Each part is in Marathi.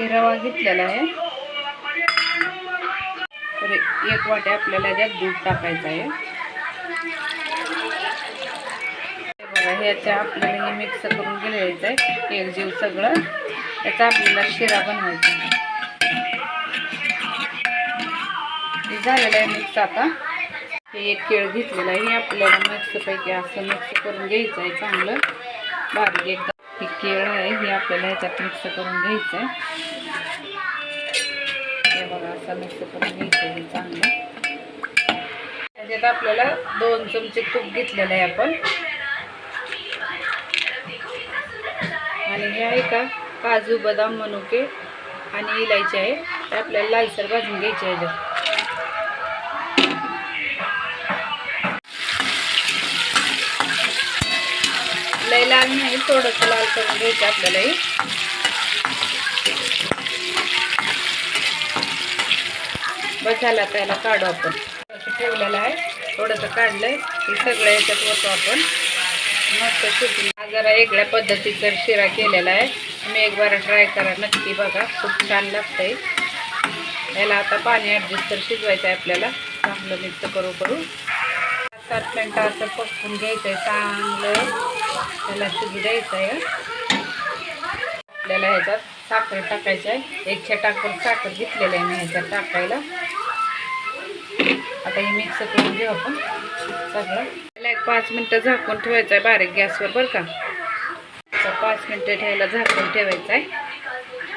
हे रवा घेतलेला आहे. तर एक वाटी आपल्याला त्यात दूध टाकायचं आहे. बघा ह्याच्या आपल्याला हे मिक्स करून घ्यायचं आहे. एक जीव सगळं. त्याचा आपल्याला शिरा बनवायचा आहे. हे झालेलं आहे मिक्स आता. हे एक केळ घेतलेलं आहे. हे आपल्याला पैकी असं मिक्स करून घ्यायचं आहे चांगलं. बारीक एकदम हे केळं आहे हे आपल्याला ह्याच्यात मिक्स करून घ्यायचं आहे हे बघा असं मिक्स करून घ्यायचं आहे हे चांगलं. त्याच्यात आपल्याला दोन चमचे तूप घेतलेलं आहे आपण. आणि हे आहे का काजू बदाम मनुके आणि इलायची आहे. ते आपल्याला लालसर भाजून घ्यायचे आहे लाल नाही थोडंसं लाल करून घ्यायचं आपल्याला हे. बस झाला त्याला काढू आपण. असं ठेवलेलं आहे. थोडंसं काढलंय. हे सगळं याच्यात होतो आपण. मस्त शिजून. जरा वेगळ्या पद्धतीचा शिरा केलेला आहे. तुम्ही एक बार ट्राय करा. नक्की बघा. खूप छान लागतंय. याला आता पाणी ॲडजस्ट तर शिजवायचं आहे आपल्याला. चांगलं मिक्स करू करू. सात मिनटं असं पकवून घ्यायचं आहे चांगलं. त्याला शिजू द्यायचं आहे. आपल्याला ह्याच्यात साखर टाकायचं आहे. एकशे टाकून साखर घेतलेलं आहे मी ह्याच्यात टाकायला. आता हे मिक्स करून घेऊ आपण. सगळं. त्याला एक पाच मिनटं झाकून ठेवायचं आहे बारीक गॅसवर बरं का. तर पाच मिनटं ठेवायला झाकून ठेवायचं आहे.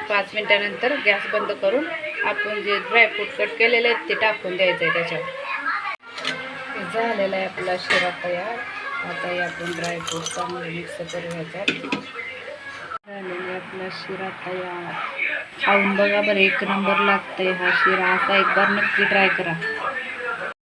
पाच मिनटानंतर गॅस बंद करून आपण जे ड्रायफ्रूट कट केलेले आहेत ते टाकून द्यायचं आहे त्याच्यावर झालेलं झालेला आहे आपला शिरा तयार. आता या आपण ड्रायफ्रूट चांगलं मिक्स करू ह्याच्यात आपला शिरा तयार. खाऊन बघा बरं एक नंबर लागतंय हा शिरा. असा एक बार नक्की ट्राय करा.